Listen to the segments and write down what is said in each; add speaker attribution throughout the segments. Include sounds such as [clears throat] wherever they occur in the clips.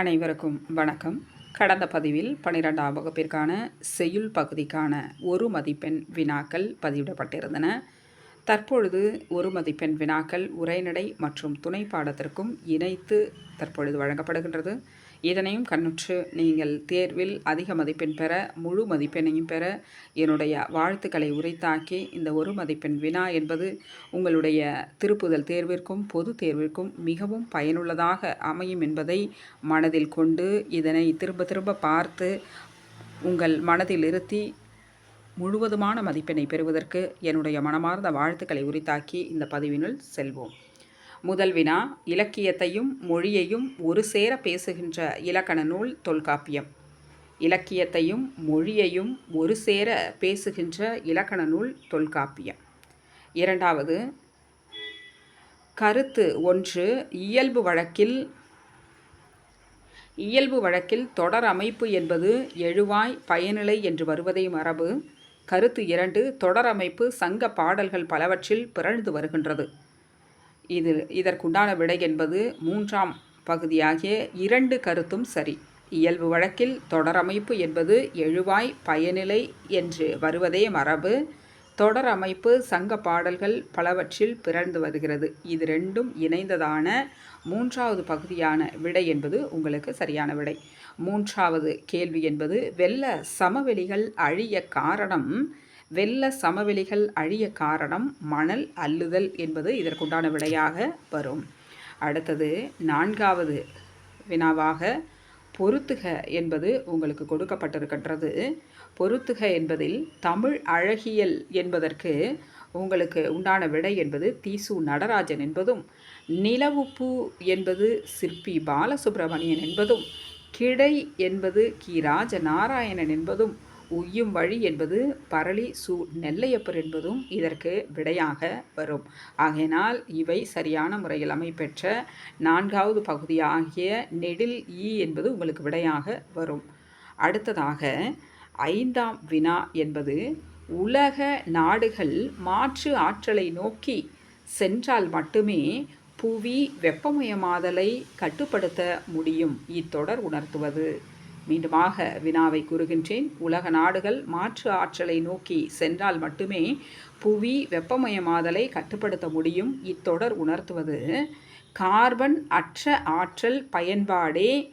Speaker 1: அனைவருக்கும் வணக்கம். கடந்த பதிவில் பன்னிரெண்டாம் வகுப்பிற்கான செய்யுள் பகுதிக்கான ஒரு மதிப்பெண் வினாக்கள் பதிவிடப்பட்டிருந்தன. தற்பொழுது ஒரு மதிப்பெண் வினாக்கள் உரைநடை மற்றும் துணை பாடத்திற்கும் இணைத்து தற்பொழுது வழங்கப்படுகின்றது. இதனையும் கண்ணுற்று நீங்கள் தேர்வில் அதிக மதிப்பெண் பெற முழு மதிப்பெண்ணையும் பெற என்னுடைய வாழ்த்துக்களை உரைத்தாக்கி இந்த ஒரு மதிப்பெண் வினா என்பது உங்களுடைய திருப்புதல் தேர்விற்கும் பொது தேர்விற்கும் மிகவும் பயனுள்ளதாக அமையும் என்பதை மனதில் கொண்டு இதனை திரும்ப திரும்ப பார்த்து உங்கள் மனதில் இருத்தி முழுவதுமான மதிப்பெண்ணை பெறுவதற்கு என்னுடைய மனமார்ந்த வாழ்த்துக்களை உரித்தாக்கி இந்த பதிவினுள் செல்வோம். முதல் வினா இலக்கியத்தையும் மொழியையும் ஒரு சேர பேசுகின்ற இலக்கண நூல் தொல்காப்பியம். இலக்கியத்தையும் மொழியையும் ஒரு சேர பேசுகின்ற இலக்கண நூல் தொல்காப்பியம். இரண்டாவது கருத்து ஒன்று இயல்பு வழக்கில் இயல்பு வழக்கில் தொடர் அமைப்பு என்பது எழுவாய் பயனிலை என்று வருவதை மரபு. கருத்து இரண்டு தொடர் அமைப்பு சங்க பாடல்கள் பலவற்றில் பிறழ்ந்து வருகின்றது. இது இதற்குண்டான விடை என்பது மூன்றாம் பகுதியாகிய இரண்டு கருத்தும் சரி. இயல்பு வழக்கில் தொடரமைப்பு என்பது எழுவாய் பயனிலை என்று வருவதே மரபு. தொடரமைப்பு சங்க பாடல்கள் பலவற்றில் பிறந்து வருகிறது. இது ரெண்டும் இணைந்ததான மூன்றாவது பகுதியான விடை என்பது உங்களுக்கு சரியான விடை. மூன்றாவது கேள்வி என்பது வெள்ள சமவெளிகள் அழிய காரணம் வெள்ள சமவெளிகள் அழிய காரணம் மணல் அள்ளுதல் என்பது இதற்குண்டான விடையாக வரும். அடுத்தது நான்காவது வினாவாக பொருத்துக என்பது உங்களுக்கு கொடுக்கப்பட்டிருக்கின்றது. பொருத்துக என்பதில் தமிழ் அழகியல் என்பதற்கு உங்களுக்கு உண்டான விடை என்பது தீசு நடராஜன் என்பதும் நிலவுப்பு என்பது சிற்பி பாலசுப்பிரமணியன் என்பதும் கிடை என்பது கி. ராஜ நாராயணன் என்பதும் உய்யும் வழி என்பது பரளி சு நெல்லையப்பர் என்பதும் இதற்கு விடையாக வரும். ஆகையினால் இவை சரியான முறையில் அமைப்பெற்ற நான்காவது பகுதியாகிய நெடில் ஈ என்பது உங்களுக்கு விடையாக வரும். அடுத்ததாக ஐந்தாம் வினா என்பது உலக நாடுகள் மாற்று ஆற்றலை நோக்கி சென்றால் மட்டுமே புவி வெப்பமயமாதலை கட்டுப்படுத்த முடியும். இத்தொடர் உணர்த்துவது. மீண்டுமாக வினாவை கூறுகின்றேன். உலக நாடுகள் மாற்று ஆற்றலை நோக்கி சென்றால் மட்டுமே புவி வெப்பமயமாதலை கட்டுப்படுத்த முடியும். இத்தொடர் உணர்த்துவது கார்பன் அற்ற ஆற்றல் பயன்பாடே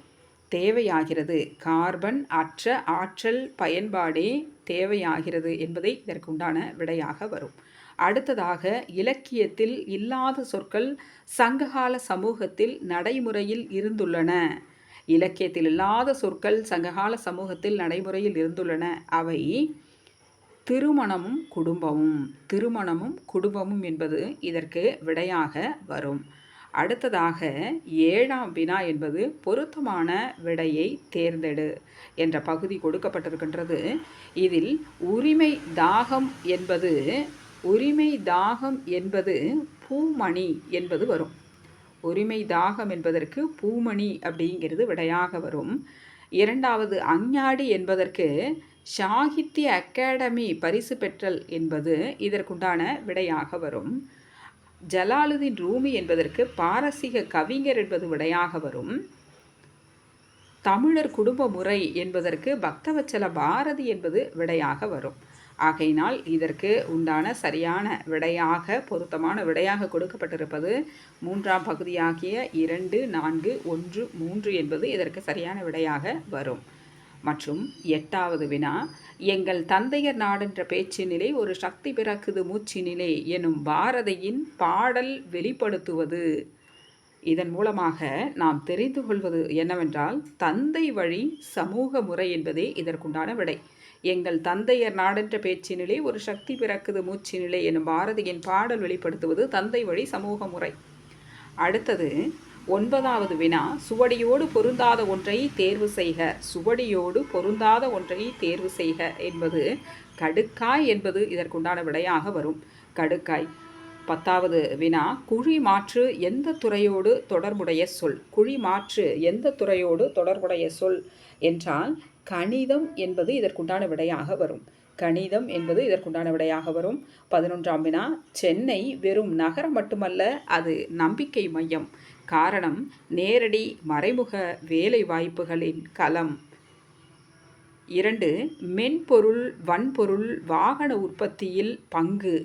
Speaker 1: தேவையாகிறது. கார்பன் அற்ற ஆற்றல் பயன்பாடே தேவையாகிறது என்பதை இதற்குண்டான விடையாக வரும். அடுத்ததாக இலக்கியத்தில் இல்லாத சொற்கள் சங்ககால சமூகத்தில் நடைமுறையில் இருந்துள்ளன. இலக்கியத்தில் இல்லாத சொற்கள் சங்ககால சமூகத்தில் நடைமுறையில் இருந்துள்ளன. அவை திருமணமும் குடும்பமும் திருமணமும் குடும்பமும் என்பது இதற்கு விடையாக வரும். அடுத்ததாக ஏழாம் வினா என்பது பொருத்தமான விடையை தேர்ந்தெடு என்ற பகுதி கொடுக்கப்பட்டிருக்கின்றது. இதில் உரிமை தாகம் என்பது உரிமை தாகம் என்பது பூமணி என்பது வரும். உரிமை தாகம் என்பதற்கு பூமணி அப்படிங்கிறது விடையாக வரும். இரண்டாவது அஞ்ஞாடி என்பதற்கு சாகித்ய அகாடமி பரிசு பெற்றல் என்பது இதற்குண்டான விடையாக வரும். ஜலாலுதீன் ரூமி என்பதற்கு பாரசீக கவிஞர் என்பது விடையாக வரும். தமிழர் குடும்ப முறை என்பதற்கு பக்தவச்சல பாரதி என்பது விடையாக வரும். ஆகையினால் இதற்கு உண்டான சரியான விடையாக பொருத்தமான விடையாக கொடுக்கப்பட்டிருப்பது மூன்றாம் பகுதியாகிய இரண்டு நான்கு ஒன்று மூன்று என்பது இதற்கு சரியான விடையாக வரும். மற்றும் எட்டாவது வினா எங்கள் தந்தையர் நாடென்ற பேச்சினிலே ஒரு சக்தி பிறக்குது மூச்சினிலே எனும் பாரதியின் பாடல் வெளிப்படுத்துவது. இதன் மூலமாக நாம் தெரிந்து கொள்வது என்னவென்றால் தந்தை வழி சமூக முறை என்பதே இதற்குண்டான விடை. எங்கள் தந்தையர் நாடென்ற பேச்சினிலே ஒரு சக்தி பிறக்குது மூச்சினிலே எனும் பாரதியின் பாடல் வெளிப்படுத்துவது தந்தை வழி சமூக முறை. அடுத்தது ஒன்பதாவது வினா சுவடியோடு பொருந்தாத ஒன்றை தேர்வு செய்க. சுவடியோடு பொருந்தாத ஒன்றை தேர்வு செய்க என்பது கடுக்காய் என்பது இதற்குண்டான விடையாக வரும். கடுக்காய். பத்தாவது வினா குழி மாற்று எந்த துறையோடு தொடர்புடைய சொல்? குழி மாற்று எந்த துறையோடு தொடர்புடைய சொல்? என்றால் கணிதம் என்பது இதற்குண்டான விடையாக வரும். கணிதம் என்பது இதற்குண்டான விடையாக வரும். பதினொன்றாம் வினா சென்னை வெறும் நகரம் மட்டுமல்ல அது நம்பிக்கை மையம். காரணம் நேரடி மறைமுக வேலை வாய்ப்புகளின் களம். இரண்டு மென்பொருள் வன்பொருள் வாகன உற்பத்தியில் பங்கு.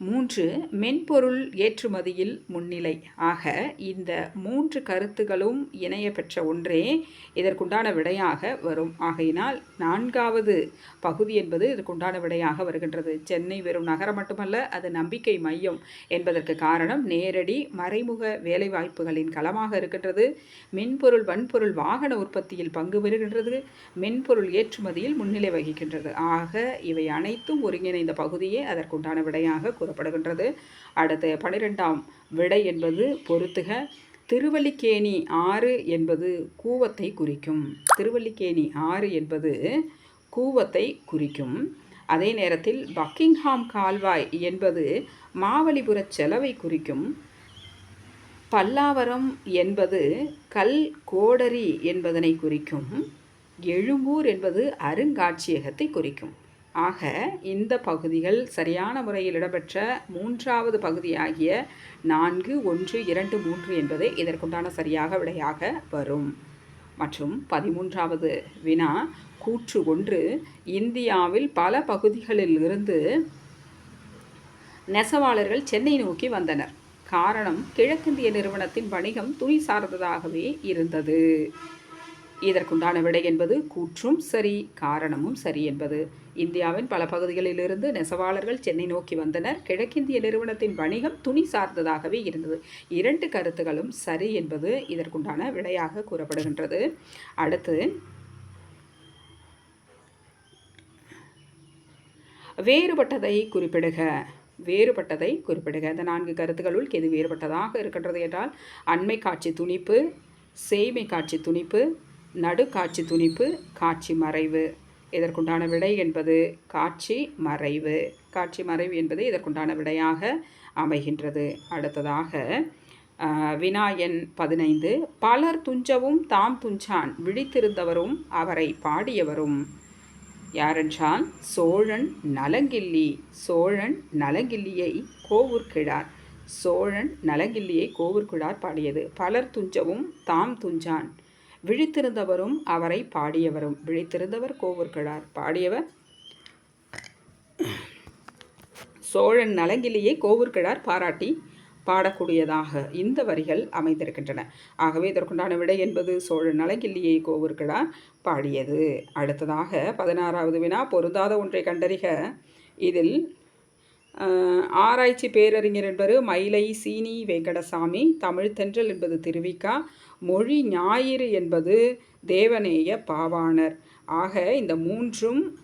Speaker 1: மூன்று மென்பொருள் ஏற்றுமதியில் முன்னிலை. ஆக இந்த மூன்று கருத்துகளும் இணைய பெற்ற ஒன்றே இதற்குண்டான விடையாக வரும். ஆகையினால் நான்காவது பகுதி என்பது இதற்குண்டான விடையாக வருகின்றது. சென்னை வெறும் நகரம் மட்டுமல்ல அது நம்பிக்கை மையம் என்பதற்கு காரணம் நேரடி மறைமுக வேலைவாய்ப்புகளின் களமாக இருக்கின்றது. மென்பொருள் வன்பொருள் வாகன உற்பத்தியில் பங்கு பெறுகின்றது. மென்பொருள் ஏற்றுமதியில் முன்னிலை வகிக்கின்றது. ஆக இவை அனைத்தும் ஒருங்கிணைந்த பகுதியே அதற்குண்டான விடையாக கூறப்படுகின்றது. அடுத்து பனிரெண்டாம் விடை என்பது பொருத்துக. திருவல்லிக்கேணி ஆறு என்பது கூவத்தை குறிக்கும். திருவல்லிக்கேணி ஆறு என்பது கூவத்தை குறிக்கும். அதே நேரத்தில் பக்கிங்ஹாம் கால்வாய் என்பது மாவலிபுர செலவை குறிக்கும். பல்லாவரம் என்பது கல் கோடரி என்பதனை குறிக்கும். எழும்பூர் என்பது அருங்காட்சியகத்தை குறிக்கும். ஆக இந்த பகுதிகள் சரியான முறையில் இடம்பெற்ற மூன்றாவது பகுதியாகிய நான்கு ஒன்று இரண்டு மூன்று என்பது இதற்குண்டான சரியாக விடையாக வரும். மற்றும் பதிமூன்றாவது வினா கூற்று ஒன்று இந்தியாவில் பல பகுதிகளில் இருந்து நெசவாளர்கள் சென்னை நோக்கி வந்தனர். காரணம் கிழக்கிந்திய நிறுவனத்தின் வணிகம் துணி சார்ந்ததாகவே இருந்தது. இதற்குண்டான விடை என்பது கூற்றும் சரி காரணமும் சரி என்பது. இந்தியாவின் பல பகுதிகளிலிருந்து நெசவாளர்கள் சென்னை நோக்கி வந்தனர். கிழக்கிந்திய நிறுவனத்தின் வணிகம் துணி சார்ந்ததாகவே இருந்தது. இரண்டு கருத்துகளும் சரி என்பது இதற்குண்டான விடையாக கூறப்படுகின்றது. அடுத்து வேறுபட்டதை குறிப்பிடுக. வேறுபட்டதை குறிப்பிடுக. இந்த நான்கு கருத்துகளுள் எது வேறுபட்டதாக இருக்கின்றது என்றால் அண்மை காட்சி துணிப்பு செய்மை காட்சி துணிப்பு நடுக்காட்சி துணிப்பு காட்சி மறைவு. இதற்குண்டான விடை என்பது காட்சி மறைவு. காட்சி மறைவு என்பது இதற்குண்டான விடையாக அமைகின்றது. அடுத்ததாக வினாயன் பதினைந்து. பலர் துஞ்சவும் தாம் துஞ்சான் விழித்திருந்தவரும் அவரை பாடியவரும். யாரென்றால் சோழன் நலங்கிள்ளி சோழன் நலங்கிள்ளியை கோவூர்கிழார் சோழன் நலங்கிள்ளியை கோவூர்கிழார் பாடியது. பலர் துஞ்சவும் தாம் துஞ்சான் விழித்திருந்தவரும் அவரை பாடியவரும். விழித்திருந்தவர் கோவூர்கிழார் பாடியவர் சோழன் நலங்கிலேயே கோவூர்கிழார் பாராட்டி பாடக்கூடியதாக இந்த வரிகள் அமைந்திருக்கின்றன. ஆகவே இதற்குண்டான விடை என்பது சோழன் நலங்கிள்ளியை கோவூர்கிழார் பாடியது. அடுத்ததாக பதினாறாவது வினா பொருந்தாத ஒன்றை கண்டறிக. இதில் ஆராய்ச்சி பேரறிஞர் என்பது மயிலை சீனி வெங்கடசாமி தமிழ் தென்றல் என்பது திருவிக்கா மொழி ஞாயிறு என்பது தேவநேய பாவாணர். ஆக இந்த மூன்றும்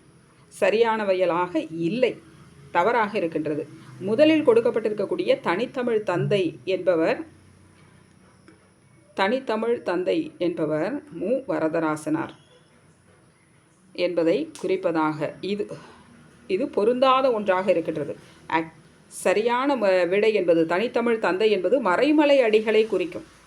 Speaker 1: சரியானவையலாக இல்லை. தவறாக இருக்கின்றது. முதலில் கொடுக்கப்பட்டிருக்கக்கூடிய தனித்தமிழ் தந்தை என்பவர் தனித்தமிழ் தந்தை என்பவர் மு. வரதராசனார் என்பதை குறிப்பதாக இது இது பொருந்தாத ஒன்றாக இருக்கின்றது. சரியான விடை என்பது தனித்தமிழ் தந்தை என்பது மறைமலை அடிகளை குறிக்கும்.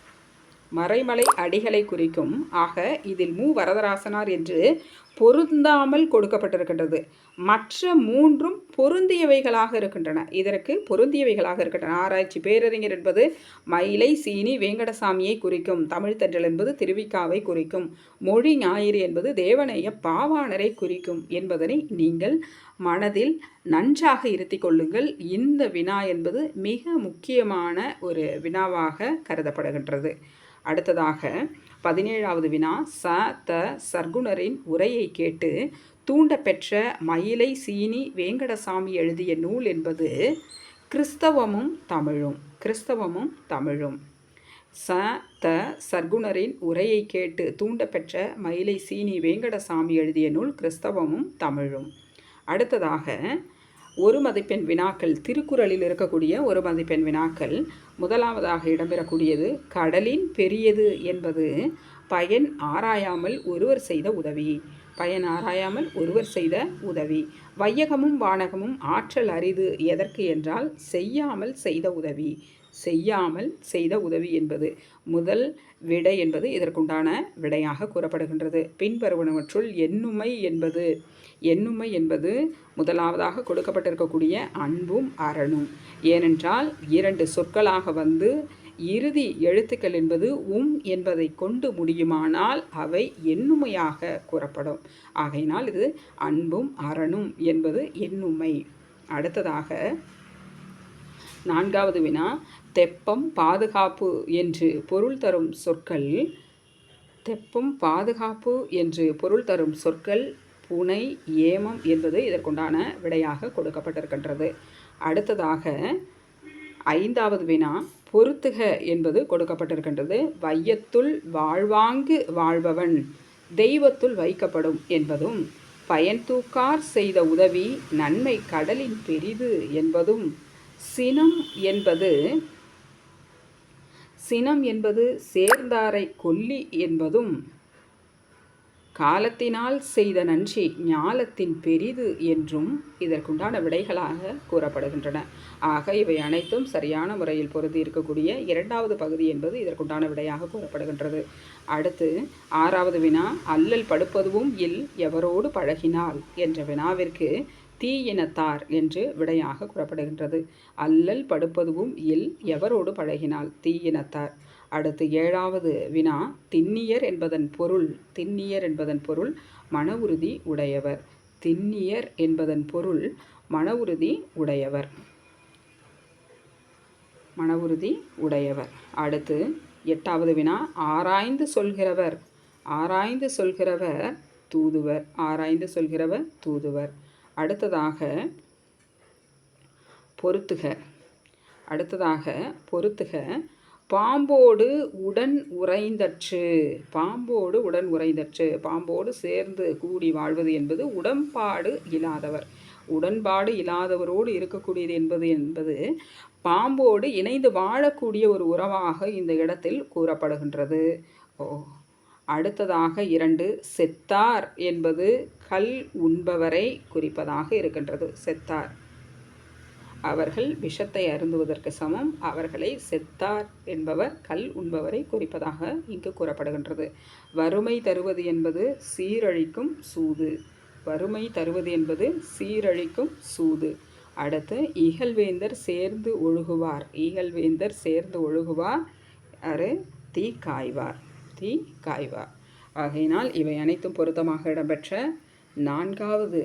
Speaker 1: மறைமலை அடிகளை குறிக்கும். ஆக இதில் மு. வரதராசனார் என்று பொருந்தாமல் கொடுக்கப்பட்டிருக்கின்றது. மற்ற மூன்றும் பொருந்தியவைகளாக இருக்கின்றன. இதற்கு பொருந்தியவைகளாக இருக்கின்றன. ஆராய்ச்சி பேரறிஞர் என்பது மயிலை சீனி வேங்கடசாமியை குறிக்கும். தமிழ் தென்றல் என்பது திருவிக்காவை குறிக்கும். மொழி ஞாயிறு என்பது தேவனைய பாவாணரை குறிக்கும் என்பதனை நீங்கள் மனதில் நன்றாக இருத்தி கொள்ளுங்கள். இந்த வினா என்பது மிக முக்கியமான ஒரு வினாவாக கருதப்படுகின்றது. அடுத்ததாக பதினேழாவது வினா ச த சர்க்குணரின் உரையை கேட்டு தூண்டப்பெற்ற மயிலை சீனி வேங்கடசாமி எழுதிய நூல் என்பது கிறிஸ்தவமும் தமிழும் கிறிஸ்தவமும் தமிழும். ச த சர்க்குணரின் உரையை கேட்டு தூண்டப்பெற்ற மயிலை சீனி வேங்கடசாமி எழுதிய நூல் கிறிஸ்தவமும் தமிழும். அடுத்ததாக ஒரு மதிப்பெண் வினாக்கள் திருக்குறளில் இருக்கக்கூடிய ஒரு மதிப்பெண் வினாக்கள் முதலாவதாக இடம்பெறக்கூடியது கடலின் பெரியது என்பது பயன் ஆராயாமல் ஒருவர் செய்த உதவி. பயன் ஆராயாமல் ஒருவர் செய்த உதவி. வையகமும் வானகமும் ஆற்றல் அரிது எதற்கு என்றால் செய்யாமல் செய்த உதவி. செய்யாமல் செய்த உதவி என்பது முதல் விடை என்பது இதற்குண்டான விடையாக கூறப்படுகின்றது. பின்வருவனவற்றுள் எண்ணுமை என்பது எண்ணுமை என்பது முதலாவதாக கொடுக்கப்பட்டிருக்கக்கூடிய அன்பும் அரணும் ஏனென்றால் இரண்டு சொற்களாக வந்து இறுதி எழுத்துக்கள் என்பது உம் என்பதை கொண்டு முடியுமானால் அவை எண்ணுமையாக கூறப்படும். ஆகையினால் இது அன்பும் அரணும் என்பது எண்ணுமை அடுத்ததாக நான்காவது வினா தெப்பம் பாதுகாப்பு என்று பொருள் தரும் சொற்கள் தெப்பம் பாதுகாப்பு என்று பொருள் தரும் சொற்கள் புனை ஏமம் என்பது இதற்குண்டான விடையாக கொடுக்கப்பட்டிருக்கின்றது. அடுத்ததாக ஐந்தாவது வினா பொருத்துக என்பது கொடுக்கப்பட்டிருக்கின்றது. வையத்துள் வாழ்வாங்கு வாழ்பவன் தெய்வத்துள் வைக்கப்படும் என்பதும் பயன்தூக்கார் செய்த உதவி நன்மை கடலின் பெரிது என்பதும் சினம் என்பது சினம் என்பது சேர்ந்தாரை கொல்லி என்பதும் காலத்தினால் செய்த நன்றி ஞாலத்தின் பெரிது என்றும் இதற்குண்டான விடைகளாக கூறப்படுகின்றன. ஆக இவை அனைத்தும் சரியான முறையில் பொருந்தி இருக்கக்கூடிய இரண்டாவது பகுதி என்பது இதற்குண்டான விடையாக கூறப்படுகின்றது. அடுத்து ஆறாவது வினா அல்லல் படுப்பதுவும் இல் எவரோடு பழகினால் என்ற வினாவிற்கு தீயினத்தார் என்று விடையாக கூறப்படுகின்றது. அல்லல் படுப்பதுவும் இல் எவரோடு பழகினால் தீயினத்தார் அடுத்து ஏழாவது வினா திண்ணியர் என்பதன் பொருள் திண்ணியர் என்பதன் பொருள் மன உறுதி உடையவர். திண்ணியர் என்பதன் பொருள் மன உறுதி உடையவர். மன உறுதி உடையவர். அடுத்து எட்டாவது வினா ஆராய்ந்து சொல்கிறவர். ஆராய்ந்து சொல்கிறவர் தூதுவர். ஆராய்ந்து சொல்கிறவர் தூதுவர். அடுத்ததாக பொருத்துக அடுத்ததாக பொருத்துக பாம்போடு உடன் உறைந்தற்று. பாம்போடு உடன் உறைந்தற்று. பாம்போடு சேர்ந்து கூடி வாழ்வது என்பது உடன்பாடு இல்லாதவர். உடன்பாடு இல்லாதவரோடு இருக்கக்கூடியது என்பது என்பது பாம்போடு இணைந்து வாழக்கூடிய ஒரு உறவாக இந்த இடத்தில் கூறப்படுகின்றது. ஓ அடுத்ததாக இரண்டு செத்தார் என்பது கல் உண்பவரை குறிப்பதாக இருக்கின்றது. செத்தார். அவர்கள் விஷத்தை அருந்துவதற்கு சமம் அவர்களை செத்தார் என்பவர் கல் உண்பவரை குறிப்பதாக இங்கு கூறப்படுகின்றது. வறுமை தருவது என்பது சீரழிக்கும் சூது. வறுமை தருவது என்பது சீரழிக்கும் சூது. அடுத்து இகழ்வேந்தர் சேர்ந்து ஒழுகுவார். இகழ்வேந்தர் சேர்ந்து ஒழுகுவார். அரு தீ காய்வார். தீ காய்வார். ஆகையினால் இவை அனைத்தும் பொருத்தமாக இடம்பெற்ற நான்காவது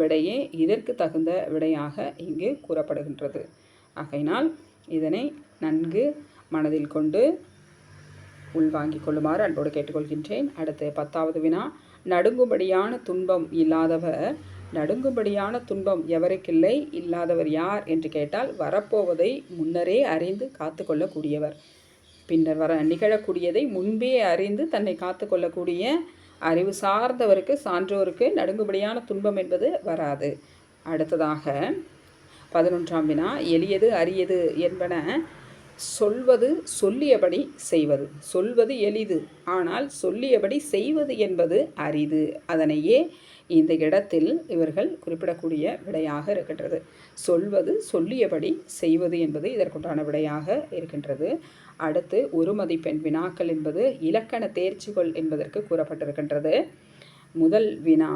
Speaker 1: விடையே இதற்கு தகுந்த விடையாக இங்கு கூறப்படுகின்றது. ஆகையினால் இதனை நன்கு மனதில் கொண்டு உள்வாங்கிக் கொள்ளுமாறு அன்போடு கேட்டுக்கொள்கின்றேன். அடுத்து பத்தாவது வினா. நடுங்கும்படியான துன்பம் இல்லாதவர் நடுங்கும்படியான துன்பம் எவருக்கில்லை இல்லாதவர் யார் என்று கேட்டால் வரப்போவதை முன்னரே அறிந்து காத்து கொள்ளக்கூடியவர் பின்னர் வர நிகழக்கூடியதை முன்பே அறிந்து தன்னை காத்து கொள்ளக்கூடிய அறிவு சார்ந்தவருக்கு சான்றோருக்கு நடுங்குபடியான துன்பம் என்பது வராது. அடுத்ததாக பதினொன்றாம் வினா எளியது அரியது என்பன சொல்வது சொல்லியபடி செய்வது. சொல்வது எளிது ஆனால் சொல்லியபடி செய்வது என்பது அரிது. அதனையே இந்த இடத்தில் இவர்கள் குறிப்பிடக்கூடிய விடையாக இருக்கின்றது. சொல்வது சொல்லியபடி செய்வது என்பது இதற்குண்டான விடையாக இருக்கின்றது. அடுத்து ஒரு மதிப்பெண் வினாக்கள் என்பது இலக்கண தேர்ச்சிகள் என்பதற்கு கூறப்பட்டிருக்கின்றது. முதல் வினா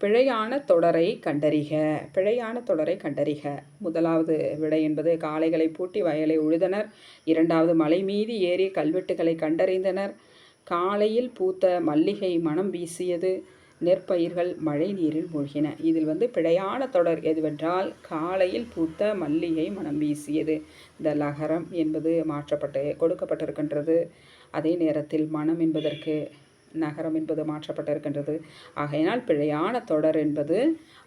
Speaker 1: பிழையான தொடரை கண்டறிக பிழையான தொடரை கண்டறிக. முதலாவது விடை என்பது காளைகளை பூட்டி வயலை உழுதனர் இரண்டாவது மலை மீது ஏறி கல்வெட்டுகளை கண்டறிந்தனர் காலையில் பூத்த மல்லிகை மனம் வீசியது நெற்பயிர்கள் மழை நீரில் மூழ்கின. இதில் வந்து பிழையான தொடர் எதுவென்றால் காலையில் பூத்த மல்லிகை மனம் வீசியது. இந்த லகரம் என்பது மாற்றப்பட்டு கொடுக்கப்பட்டிருக்கின்றது. அதே நேரத்தில் மனம் என்பதற்கு நகரம் என்பது மாற்றப்பட்டிருக்கின்றது. ஆகையினால் பிழையான தொடர் என்பது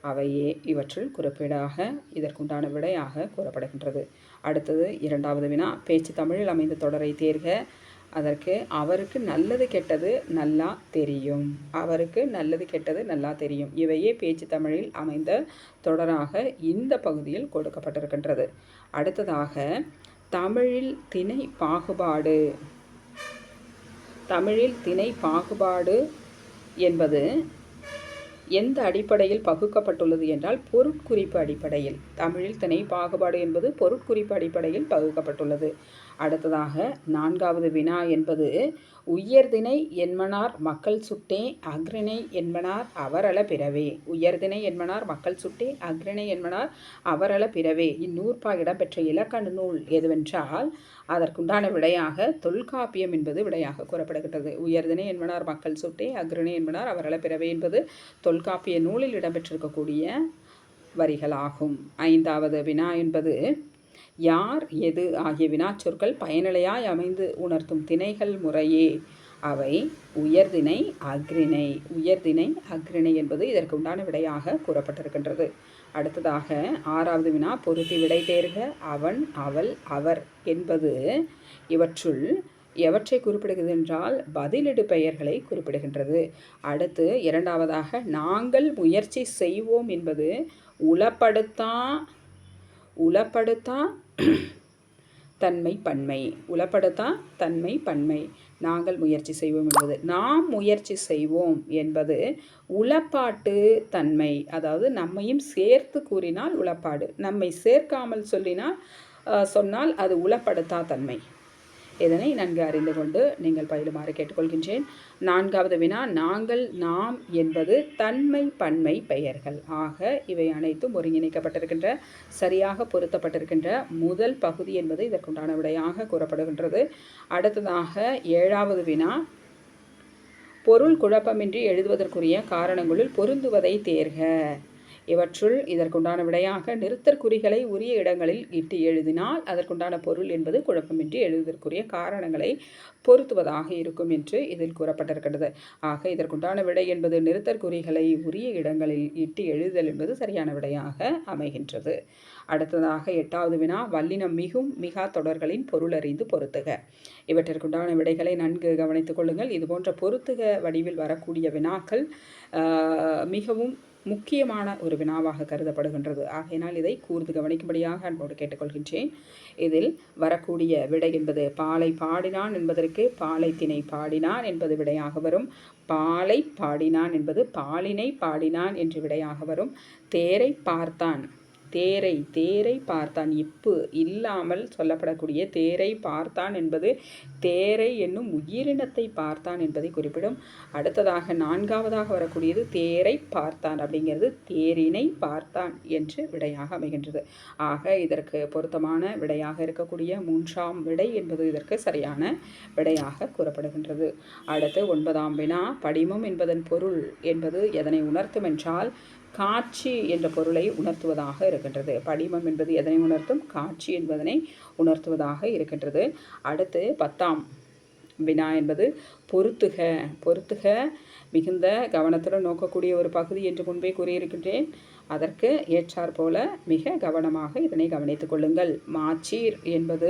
Speaker 1: அவையே இவற்றில் குறிப்பீடாக இதற்குண்டான விடையாக கூறப்படுகின்றது. அடுத்தது இரண்டாவது வினா. பேச்சு தமிழில் அமைந்த தொடரை தேர்க. அதற்கு அவருக்கு நல்லது கெட்டது நல்லா தெரியும். அவருக்கு நல்லது கெட்டது நல்லா தெரியும். இவையே பேச்சு தமிழில் அமைந்த தொடராக இந்த பகுதியில் கொடுக்கப்பட்டிருக்கின்றது. அடுத்ததாக தமிழில் திணை பாகுபாடு. தமிழில் திணை பாகுபாடு என்பது எந்த அடிப்படையில் பகுக்கப்பட்டுள்ளது என்றால் பொருட்குறிப்பு அடிப்படையில். தமிழில் திணை பாகுபாடு என்பது பொருட்குறிப்பு அடிப்படையில் பகுக்கப்பட்டுள்ளது. அடுத்ததாக நான்காவது வினா என்பது உயர்தினை என்மனார் மக்கள் சுட்டே அக்ரிணை என்பனார் அவரள பிறவே. உயர்தினை என்மனார் மக்கள் சுட்டே அக்ரிணை என்பனார் அவரள பிறவே. இந்நூற்பா இடம்பெற்ற இலக்கண நூல் எதுவென்றால் அதற்குண்டான விடையாக தொல்காப்பியம் என்பது விடையாக கூறப்படுகின்றது. உயர்தினை என்பனார் மக்கள் சுட்டே அக்ரிணை என்பனார் அவரள பிறவே என்பது தொல்காப்பிய நூலில் இடம்பெற்றிருக்கக்கூடிய வரிகளாகும். ஐந்தாவது வினா என்பது யார் எது ஆகிய வினாச்சொற்கள் பயனிலையாய் அமைந்து உணர்த்தும் திணைகள் முறையே. அவை உயர்தினை அக்ரிணை உயர்தினை அக்ரிணை என்பது இதற்கு உண்டான விடையாக கூறப்பட்டிருக்கின்றது. அடுத்ததாக ஆறாவது வினா பொருத்தி விடை தேர்க அவன் அவள் அவர் என்பது இவற்றுள் எவற்றை குறிப்பிடுகிறது என்றால் பதிலிடு பெயர்களை குறிப்பிடுகின்றது. அடுத்து இரண்டாவதாக நாங்கள் முயற்சி செய்வோம் என்பது உளப்படுத்தா உளப்படுத்தா [clears throat] தன்மை பன்மை. உளப்படுத்தா? தன்மை பன்மை. நாங்கள் முயற்சி செய்வோம் என்பது. நாம் முயற்சி செய்வோம் என்பது உளப்பாட்டு தன்மை. அதாவது நம்மையும் சேர்த்து கூறினால் உளப்பாடு. நம்மை சேர்க்காமல் சொல்லினால் சொன்னால் அது உளப்படுத்தா தன்மை. இதனை நன்கு அறிந்து கொண்டு நீங்கள் பயிலுமாறு கேட்டுக்கொள்கின்றேன். நான்காவது வினா நாங்கள் நாம் என்பது தன்மை பன்மை பெயர்கள். ஆக இவை அனைத்தும் ஒருங்கிணைக்கப்பட்டிருக்கின்ற சரியாக பொருத்தப்பட்டிருக்கின்ற முதல் பகுதி என்பது இதற்குண்டான விடையாக கூறப்படுகின்றது. அடுத்ததாக ஏழாவது வினா பொருள் குழப்பமின்றி எழுதுவதற்குரிய காரணங்களுள் பொருந்துவதை தேர்க. இவற்றுள் இதற்குண்டான விடையாக நிறுத்தற்குறிகளை உரிய இடங்களில் இட்டு எழுதினால் அதற்குண்டான பொருள் என்பது குழப்பமின்றி எழுதுவதற்குரிய காரணங்களை பொருத்துவதாக இருக்கும் என்று இதில் கூறப்பட்டிருக்கிறது ஆக இதற்குண்டான விடை என்பது நிறுத்தற்குறிகளை உரிய இடங்களில் இட்டு எழுதல் என்பது சரியான விடையாக அமைகின்றது. அடுத்ததாக எட்டாவது வினா வல்லினம் மிகும் மிகா தொடர்களின் பொருள் அறிந்து பொருத்துக. இவற்றிற்குண்டான விடைகளை நன்கு கவனித்துக் கொள்ளுங்கள். இதுபோன்ற பொருத்துக வடிவில் வரக்கூடிய வினாக்கள் மிகவும் முக்கியமான ஒரு வினாவாக கருதப்படுகின்றது. ஆகையினால் இதை கூர்ந்து கவனிக்கும்படியாக அன்போடு கேட்டுக்கொள்கின்றேன். இதில் வரக்கூடிய விடை என்பது பாலை பாடினான் என்பதற்கு பாலை திணை பாடினான் என்பது விடையாக வரும். பாலை பாடினான் என்பது பாலினை பாடினான் என்று விடையாக வரும். தேரை பார்த்தான். தேரை தேரை பார்த்தான். இப்பு இல்லாமல் சொல்லப்படக்கூடிய தேரை பார்த்தான் என்பது தேரை என்னும் உயிரினத்தை பார்த்தான் என்பதை குறிப்பிடும். அடுத்ததாக நான்காவதாக வரக்கூடியது தேரை பார்த்தான் அப்படிங்கிறது தேரினை பார்த்தான் என்று விடையாக அமைகின்றது. ஆக இதற்கு பொருத்தமான விடையாக இருக்கக்கூடிய மூன்றாம் விடை என்பது இதற்கு சரியான விடையாக கூறப்படுகின்றது. அடுத்து ஒன்பதாம் வினா படிமம் என்பதன் பொருள் என்பது எதனை உணர்த்தும் என்றால் காட்சி என்ற பொருளை உணர்த்துவதாக இருக்கின்றது. படிமம் என்பது எதனை உணர்த்தும்? காட்சி என்பதனை உணர்த்துவதாக இருக்கின்றது. அடுத்து பத்தாம். வினா என்பது பொருத்துக. பொருத்துக மிகுந்த கவனத்துடன் நோக்கக்கூடிய ஒரு பகுதி என்று முன்பே கூறியிருக்கின்றேன். அதற்கு ஏற்றார் போல மிக கவனமாக இதனை கவனித்துக் கொள்ளுங்கள். மாச்சீர் என்பது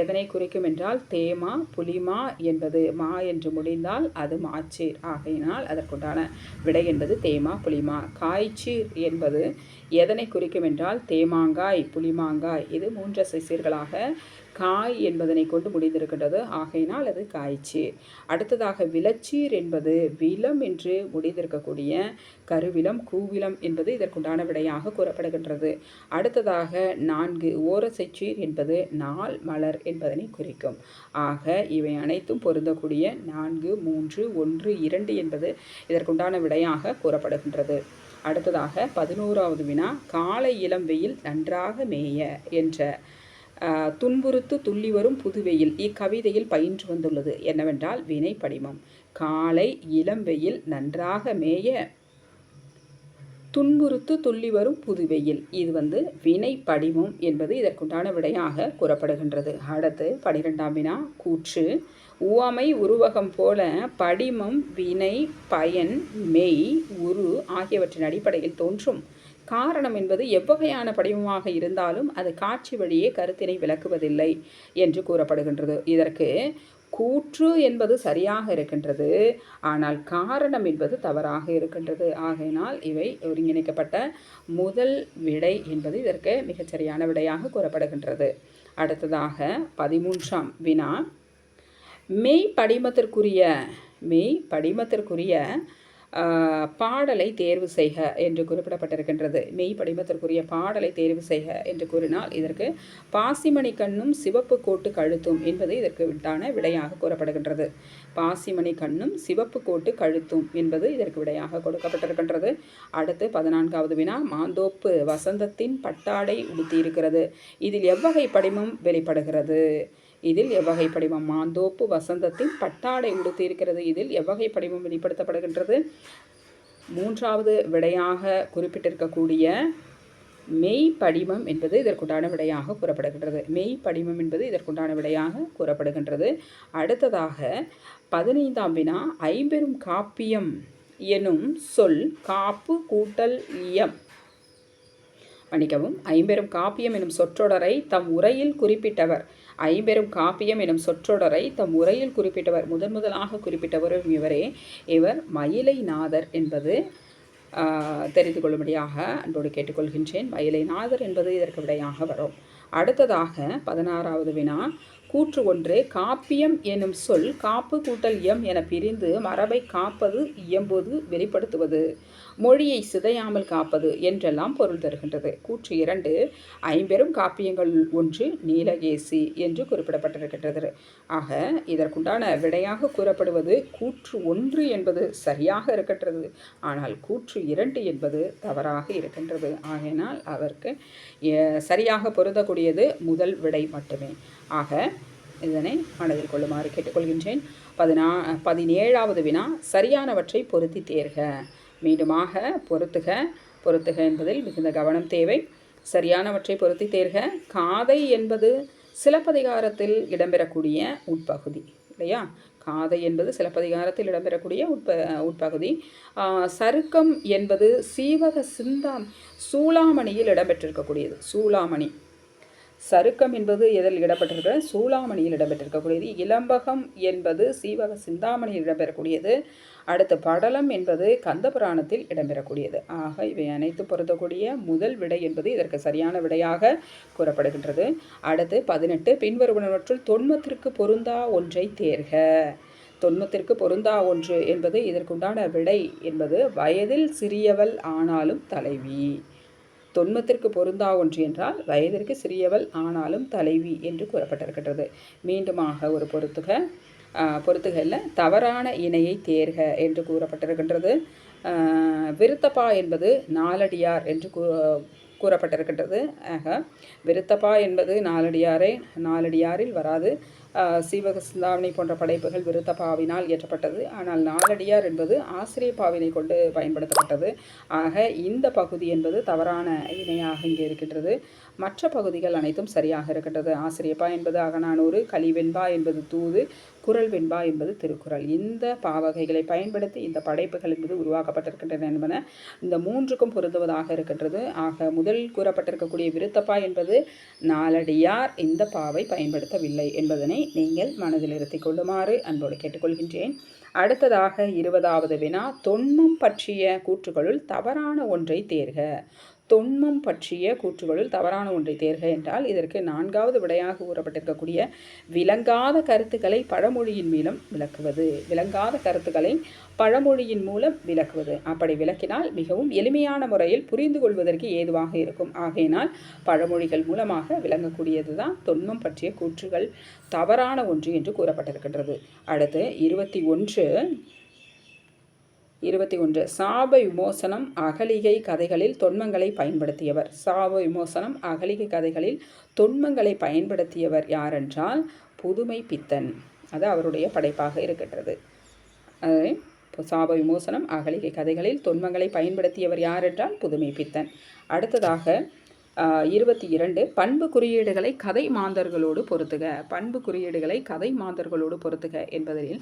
Speaker 1: எதனை குறிக்கும் என்றால் தேமா புலிமா என்பது மா என்று முடிந்தால் அது மாச்சீர். ஆகையினால் அதற்குண்டான விடை என்பது தேமா புலிமா. காய்ச்சீர் என்பது எதனை குறிக்கும் என்றால் தேமாங்காய் புளிமாங்காய் இது மூன்று சிசிர்களாக காய் என்பதனை கொண்டு முடிந்திருக்கின்றது. ஆகையினால் அது காய்ச்சி. அடுத்ததாக விளச்சீர் என்பது விலம் என்று முடிந்திருக்கக்கூடிய கருவிலம் கூவிலம் என்பது இதற்குண்டான விடையாக கூறப்படுகின்றது. அடுத்ததாக நான்கு ஓரசைச்சீர் என்பது நாள் மலர் என்பதனை குறிக்கும். ஆக இவை அனைத்தும் பொருந்தக்கூடிய நான்கு மூன்று ஒன்று இரண்டு என்பது இதற்குண்டான விடையாக கூறப்படுகின்றது. அடுத்ததாக பதினோராவது வினா காலை இளம் வெயில் நன்றாக மேய என்ற துன்புறுத்து துள்ளி வரும் புதுவெயில் இக்கவிதையில் பயின்று வந்துள்ளது. என்னவென்றால் வினை படிமம். காலை இளம் வெயில் நன்றாக மேய துன்புறுத்து துள்ளி வரும் புதுவெயில். இது வந்து வினை படிமம் என்பது இதற்குண்டான விடையாக கூறப்படுகின்றது. அடுத்து பனிரெண்டாம் வினா கூற்று. உவமை உருவகம் போல படிமம் வினை பயன் மெய் உரு ஆகியவற்றின் அடிப்படையில் தோன்றும். காரணம் என்பது எவ்வகையான படிமமாக இருந்தாலும் அது காட்சி வழியே கருத்தினை விளக்குவதில்லை என்று கூறப்படுகின்றது. இதற்கு கூற்று என்பது சரியாக இருக்கின்றது ஆனால் காரணம் என்பது தவறாக இருக்கின்றது. ஆகையினால் இவை ஒருங்கிணைக்கப்பட்ட முதல் விடை என்பது இதற்கு மிகச்சரியான விடையாக கூறப்படுகின்றது. அடுத்ததாக பதிமூன்றாம் வினா. மெய் படிமத்திற்குரிய மெய் படிமத்திற்குரிய பாடலை தேர்வு செய்க என்று குறிப்பிடப்பட்டிருக்கின்றது. மெய் படிமத்திற்குரிய பாடலை தேர்வு செய்க என்று கூறினால் இதற்கு பாசிமணி கண்ணும் சிவப்பு கோட்டு கழுத்தும் என்பது இதற்கு விட்டான விடையாக கூறப்படுகின்றது. பாசிமணி கண்ணும் சிவப்பு கோட்டு கழுத்தும் என்பது இதற்கு விடையாக கொடுக்கப்பட்டிருக்கின்றது. அடுத்து பதினான்காவது வினா மாந்தோப்பு வசந்தத்தின் பட்டாடை உடுத்தியிருக்கிறது. இதில் எவ்வகை படிமம் வெளிப்படுகிறது? இதில் எவ்வகை படிமம் மாந்தோப்பு வசந்தத்தின் பட்டாடை உடுத்தியிருக்கிறது. இதில் எவ்வகை படிமம் வெளிப்படுத்தப்படுகின்றது? மூன்றாவது விடையாக குறிப்பிட்டிருக்கக்கூடிய மெய் படிமம் என்பது இதற்குண்டான விடையாக கூறப்படுகின்றது. மெய் படிமம் என்பது இதற்குண்டான விடையாக கூறப்படுகின்றது. அடுத்ததாக பதினைந்தாம் வினா ஐம்பெரும் காப்பியம் எனும் சொல் காப்பு கூட்டல் இயம். மன்னிக்கவும் ஐம்பெரும் காப்பியம் எனும் சொற்றொடரை தம் உரையில் குறிப்பிட்டவர் ஐம்பெரும் காப்பியம் எனும் சொற்றொடரை தம் உரையில் குறிப்பிட்டவர் முதன் முதலாக குறிப்பிட்டவரும் இவரே. இவர் மயிலை நாதர் என்பது தெரிந்து கொள்ளும்படியாக அன்போடு கேட்டுக்கொள்கின்றேன். மயிலை நாதர் என்பது இதற்கு விடையாக வரும். அடுத்ததாக பதினாறாவது வினா. கூற்று ஒன்று காப்பியம் எனும் சொல் காப்பு கூட்டல் இயம் என பிரிந்து மரபை காப்பது இயம்புவது வெளிப்படுத்துவது. மொழியை சிதையாமல் காப்பது என்றெல்லாம் பொருள் தருகின்றது. கூற்று இரண்டு ஐம்பெரும் காப்பியங்கள் ஒன்று நீலகேசி என்று குறிப்பிடப்பட்டிருக்கின்றது. ஆக இதற்குண்டான விடையாக கூறப்படுவது கூற்று ஒன்று என்பது சரியாக இருக்கின்றது. ஆனால் கூற்று இரண்டு என்பது தவறாக இருக்கின்றது. ஆகையினால் அவருக்கு சரியாக பொருந்தக்கூடியது முதல் விடை மட்டுமே. ஆக இதனை மனதில் கொள்ளுமாறு கேட்டுக்கொள்கின்றேன். பதினா பதினேழாவது வினா சரியானவற்றை பொருத்தி தேர்க. மீண்டுமாக பொருத்துக. பொருத்துக என்பதில் மிகுந்த கவனம் தேவை. சரியானவற்றை பொருத்தி தேர்க. காதை என்பது சிலப்பதிகாரத்தில் இடம்பெறக்கூடிய உட்பகுதி இல்லையா? காதை என்பது சிலப்பதிகாரத்தில் இடம்பெறக்கூடிய உட்ப உட்பகுதி. சருக்கம் என்பது சீவக சிந்தாம் சூளாமணியில் இடம்பெற்றிருக்கக்கூடியது. சூளாமணி. சருக்கம் என்பது எதில் இடம்பெற்றிருக்கிற சூளாமணியில் இடம்பெற்றிருக்கக்கூடியது. இளம்பகம் என்பது சீவக சிந்தாமணியில் இடம்பெறக்கூடியது. அடுத்து படலம் என்பது கந்தபுராணத்தில் இடம்பெறக்கூடியது. ஆக இவை அனைத்து பொருந்தக்கூடிய முதல் விடை என்பது இதற்கு சரியான விடையாக கூறப்படுகின்றது. அடுத்து பதினெட்டு பின்வருவனவற்றுள் தொன்மத்திற்கு பொருந்தா ஒன்றை தேர்க. தொன்மத்திற்கு பொருந்தா ஒன்று என்பது இதற்குண்டான விடை என்பது வயதில் சிறியவள் ஆனாலும் தலைவி. தொன்மத்திற்கு பொருந்தா ஒன்று என்றால் வயதிற்கு சிறியவள் ஆனாலும் தலைவி என்று கூறப்பட்டிருக்கின்றது. மீண்டுமாக ஒரு பொருத்துக. பொறுத்துகளில் தவறான இணையை தேர்க என்று கூறப்பட்டிருக்கின்றது. விருத்தப்பா என்பது நாலடியார் என்று கூ கூறப்பட்டிருக்கின்றது. ஆக விருத்தப்பா என்பது நாலடியாரே நாலடியாரில் வராது. ஆஹ், போன்ற படைப்புகள் விருத்தப்பாவினால் இயற்றப்பட்டது. ஆனால் நாலடியார் என்பது ஆசிரியப்பாவினை கொண்டு பயன்படுத்தப்பட்டது. ஆக இந்த பகுதி என்பது தவறான இணையாக இங்கே இருக்கின்றது. மற்ற பகுதிகள் அனைத்தும் சரியாக இருக்கின்றது. ஆசிரியப்பா என்பது அகநானூறு கலிவெண்பா என்பது தூது குரல் வெண்பா என்பது திருக்குறள். இந்த பாவகைகளை பயன்படுத்தி இந்த படைப்புகள் என்பது உருவாக்கப்பட்டிருக்கின்றன என்பன இந்த மூன்றுக்கும் பொருந்துவதாக இருக்கின்றது. ஆக முதல் கூறப்பட்டிருக்கக்கூடிய விருத்தப்பா என்பது நாலடியார் இந்த பாவை பயன்படுத்தவில்லை என்பதனை நீங்கள் மனதில் இருத்திக் கொள்ளுமாறு அன்போடு கேட்டுக்கொள்கின்றேன். அடுத்ததாக இருபதாவது வினா தொன்மம் பற்றிய கூற்றுகளுள் தவறான ஒன்றை தேர்க. தொன்மம் பற்றிய கூற்றுகளுள் தவறான ஒன்றை தேர்க என்றால் இதற்கு நான்காவது விடையாக கூறப்பட்டிருக்கக்கூடிய விளங்காத கருத்துக்களை பழமொழியின் மூலம் விளக்குவது. விளங்காத கருத்துக்களை பழமொழியின் மூலம் விளக்குவது. அப்படி விளக்கினால் மிகவும் எளிமையான முறையில் புரிந்து கொள்வதற்கு ஏதுவாக இருக்கும். ஆகையினால் பழமொழிகள் மூலமாக விளங்கக்கூடியது தான் தொன்மம் பற்றிய கூற்றுகள் தவறான ஒன்று என்று கூறப்பட்டிருக்கின்றது. அடுத்து இருபத்தி ஒன்று. இருபத்தி ஒன்று. சாப விமோசனம் அகலிகை கதைகளில் தொன்மங்களை பயன்படுத்தியவர். சாப விமோசனம் அகலிகை கதைகளில் தொன்மங்களை பயன்படுத்தியவர் யாரென்றால் புதுமை பித்தன். அது அவருடைய படைப்பாக இருக்கின்றது. அது இப்போ சாப விமோசனம் அகலிகை கதைகளில் தொன்மங்களை பயன்படுத்தியவர் யாரென்றால் புதுமை பித்தன். அடுத்ததாக இருபத்தி இரண்டு. பண்பு குறியீடுகளை கதை மாந்தர்களோடு பொருத்துக. பண்பு குறியீடுகளை கதை மாந்தர்களோடு பொருத்துக என்பதில்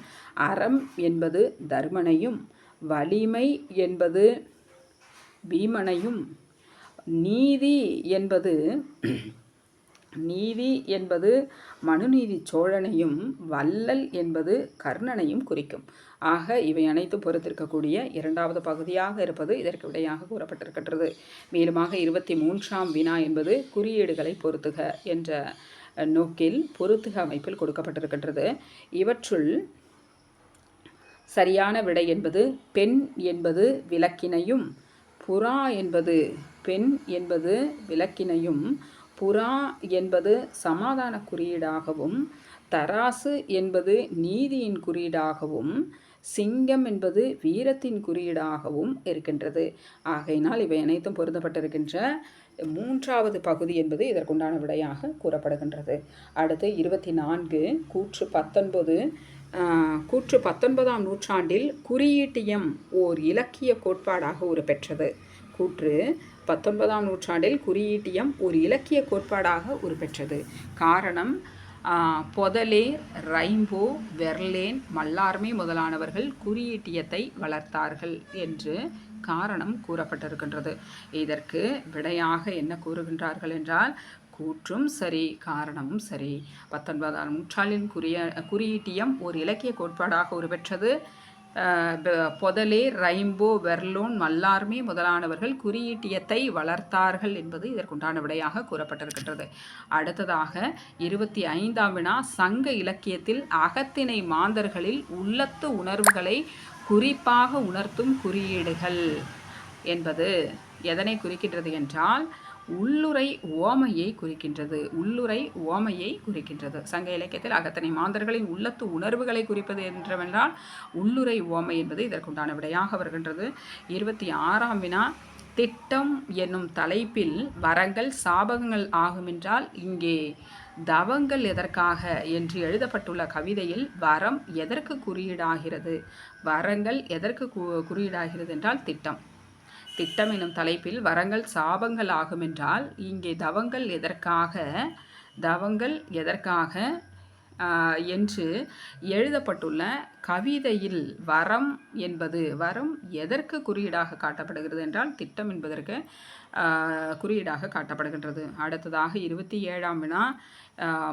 Speaker 1: அறம் என்பது தர்மனையும் வலிமை என்பது பீமனையும் நீதி என்பது [clears throat] நீதி என்பது மனுநீதி சோழனையும் வள்ளல் என்பது கர்ணனையும் குறிக்கும். ஆக இவை அனைத்தும் பொறுத்திருக்கக்கூடிய இரண்டாவது பகுதியாக இருப்பது இதற்கு விடையாக கூறப்பட்டிருக்கின்றது. மேலுமாக இருபத்தி மூன்றாம் வினா என்பது குறியீடுகளை பொருத்துக என்ற நோக்கில் பொருத்துக அமைப்பில் கொடுக்கப்பட்டிருக்கின்றது. இவற்றுள் சரியான விடை என்பது பெண் என்பது விளக்கினையும் புறா என்பது பெண் என்பது விளக்கினையும் புறா என்பது சமாதான குறியீடாகவும் தராசு என்பது நீதியின் குறியீடாகவும் சிங்கம் என்பது வீரத்தின் குறியீடாகவும் இருக்கின்றது. ஆகையினால் இவை அனைத்தும் பொருந்தப்பட்டிருக்கின்ற மூன்றாவது பகுதி என்பது இதற்குண்டான விடையாக கூறப்படுகின்றது. அடுத்து இருபத்தி நான்கு கூற்று பத்தொன்பது கூற்று பத்தொன்பதாம் நூற்றாண்டில் குறியீட்டியம் ஓர் இலக்கிய கோட்பாடாக உருப்பெற்றது. கூற்று பத்தொன்பதாம் நூற்றாண்டில் குறியீட்டியம் ஒரு இலக்கிய கோட்பாடாக உருப்பெற்றது. காரணம் பொதலே ரைம்போ வெர்லேன் மல்லார்மே முதலானவர்கள் குறியீட்டியத்தை வளர்த்தார்கள் என்று காரணம் கூறப்பட்டிருக்கின்றது. இதற்கு விடையாக என்ன கூறுகின்றார்கள் என்றால் கூற்றும் சரி காரணமும் சரி. பத்தொன்பதாம் நூற்றாண்டின் குறிய குறியீட்டியம் ஒரு இலக்கிய கோட்பாடாக உருவெற்றது பொதலே ரைம்போ வெர்லோன் மல்லார்மே முதலானவர்கள் குறியீட்டியத்தை வளர்த்தார்கள் என்பது இதற்குண்டான விடையாக கூறப்பட்டிருக்கின்றது. அடுத்ததாக இருபத்தி ஐந்தாம் வினா சங்க இலக்கியத்தில் அகத்திணை மாந்தர்களில் உள்ளத்து உணர்வுகளை குறிப்பாக உணர்த்தும் குறியீடுகள் என்பது எதனை குறிக்கின்றது என்றால் உள்ளுரை ஓமையை குறிக்கின்றது. உள்ளுரை ஓமையை குறிக்கின்றது. சங்க இலக்கியத்தில் அகத்தனை மாந்தர்களின் உள்ளத்து உணர்வுகளை குறிப்பது என்றவென்றால் உள்ளுரை ஓமை என்பது இதற்குண்டான விடையாக வருகின்றது. இருபத்தி ஆறாம் வினா திட்டம் என்னும் தலைப்பில் வரங்கள் சாபகங்கள் ஆகுமென்றால் இங்கே தவங்கள் எதற்காக? என்று எழுதப்பட்டுள்ள கவிதையில் வரம் எதற்கு குறியீடாகிறது? வரங்கள் எதற்கு குறியீடாகிறது என்றால் திட்டம். திட்டம் எனும் தலைப்பில் வரங்கள் சாபங்கள் ஆகுமென்றால் இங்கே தவங்கள் எதற்காக தவங்கள் எதற்காக என்று எழுதப்பட்டுள்ள கவிதையில் வரம் என்பது வரம் எதற்கு குறியீடாக காட்டப்படுகிறது என்றால் திட்டம் என்பதற்கு குறியீடாக காட்டப்படுகின்றது. அடுத்ததாக இருபத்தி ஏழாம் வினா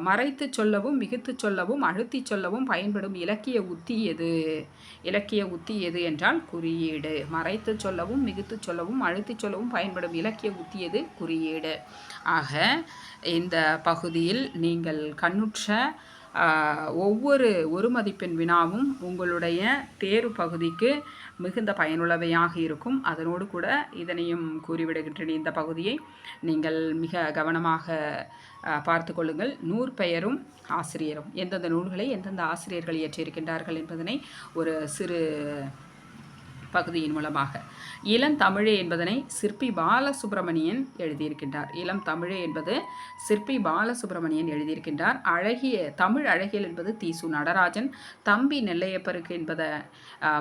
Speaker 1: மறைத்து சொல்லவும் மிகுத்து சொல்லவும் அழுத்தி சொல்லவும் பயன்படும் இலக்கிய உத்தி எது? இலக்கிய உத்தி எது என்றால் குறியீடு. மறைத்து சொல்லவும் மிகுத்து சொல்லவும் அழுத்தி சொல்லவும் பயன்படும் இலக்கிய உத்தி எது? குறியீடு. ஆக இந்த பகுதியில் நீங்கள் கண்ணுற்ற ஒவ்வொரு ஒரு மதிப்பெண் வினாவும் உங்களுடைய தேர்வு பகுதிக்கு மிகுந்த பயனுள்ளவையாக இருக்கும். அதனோடு கூட இதனையும் கூறிவிடுகின்றன. இந்த பகுதியை நீங்கள் மிக கவனமாக பார்த்து கொள்ளுங்கள். நூற்பெயரும் ஆசிரியரும். எந்தெந்த நூல்களை எந்தெந்த ஆசிரியர்கள் இயற்றியிருக்கின்றார்கள் என்பதனை ஒரு சிறு பகுதியின் மூலமாக. இளம் தமிழே என்பதனை சிற்பி பாலசுப்ரமணியன் எழுதியிருக்கின்றார். இளம் தமிழே என்பது சிற்பி பாலசுப்ரமணியன் எழுதியிருக்கின்றார். அழகிய தமிழ் அழகியல் என்பது தீசு நடராஜன் தம்பி நெல்லையப்பருக்கு என்பதை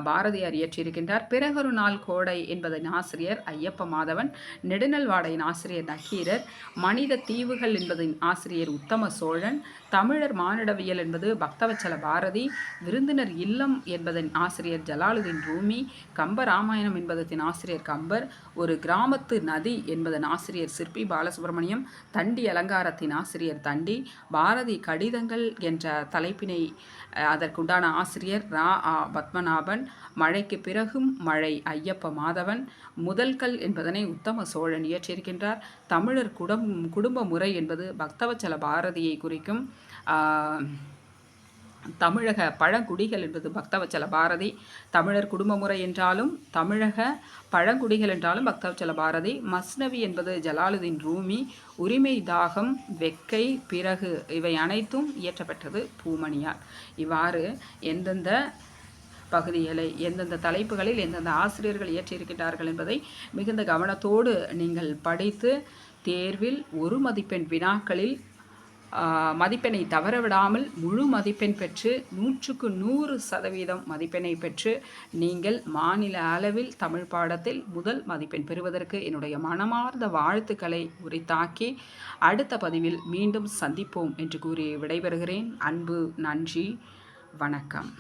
Speaker 1: பாரதியார் இயற்றியிருக்கின்றார். பிறகொரு நாள் கோடை என்பதன் ஆசிரியர் ஐயப்ப மாதவன் நெடுநல்வாடையின் ஆசிரியர் நக்கீரர் மனித தீவுகள் என்பதின் ஆசிரியர் உத்தம சோழன் தமிழர் மானிடவியல் என்பது பக்தவச்சல பாரதி விருந்தினர் இல்லம் என்பதன் ஆசிரியர் ஜலாலுதீன் ரூமி கம் ராமாயணம் என்பதத்தின் ஆசிரியர் கம்பர் ஒரு கிராமத்து நதி என்பதன் ஆசிரியர் சிற்பி பாலசுப்ரமணியம் தண்டி அலங்காரத்தின் ஆசிரியர் தண்டி பாரதி கடிதங்கள் என்ற தலைப்பினை அதற்குண்டான ஆசிரியர் ரா. ஆ. பத்மநாபன் மழைக்கு பிறகும் மழை ஐயப்ப மாதவன் முதல்கள் என்பதனை உத்தம சோழன் இயற்றியிருக்கின்றார். தமிழர் குடம் குடும்ப முறை என்பது பக்தவச்சல பாரதியை குறிக்கும் தமிழக பழங்குடிகள் என்பது பக்தவச்சல பாரதி. தமிழர் குடும்ப முறை என்றாலும் தமிழக பழங்குடிகள் என்றாலும் பக்தவச்சல பாரதி. மஸ்னவி என்பது ஜலாலுதீன் ரூமி. உரிமை தாகம் வெக்கை பிறகு இவை அனைத்தும் இயற்றப்பட்டது பூமணியார். இவ்வாறு எந்தெந்த பகுதிகளை எந்தெந்த தலைப்புகளில் எந்தெந்த ஆசிரியர்கள் இயற்றியிருக்கிறார்கள் என்பதை மிகுந்த கவனத்தோடு நீங்கள் படித்து தேர்வில் ஒரு மதிப்பெண் வினாக்களில் மதிப்பெண்ணை தவறவிடாமல் முழு மதிப்பெண் பெற்று நூற்றுக்கு நூறு சதவீதம் மதிப்பெண்ணை பெற்று நீங்கள் மாநில அளவில் தமிழ் பாடத்தில் முதல் மதிப்பெண் பெறுவதற்கு என்னுடைய மனமார்ந்த வாழ்த்துக்களை உரித்தாக்கி அடுத்த பதிவில் மீண்டும் சந்திப்போம் என்று கூறி விடைபெறுகிறேன். அன்பு நன்றி வணக்கம்.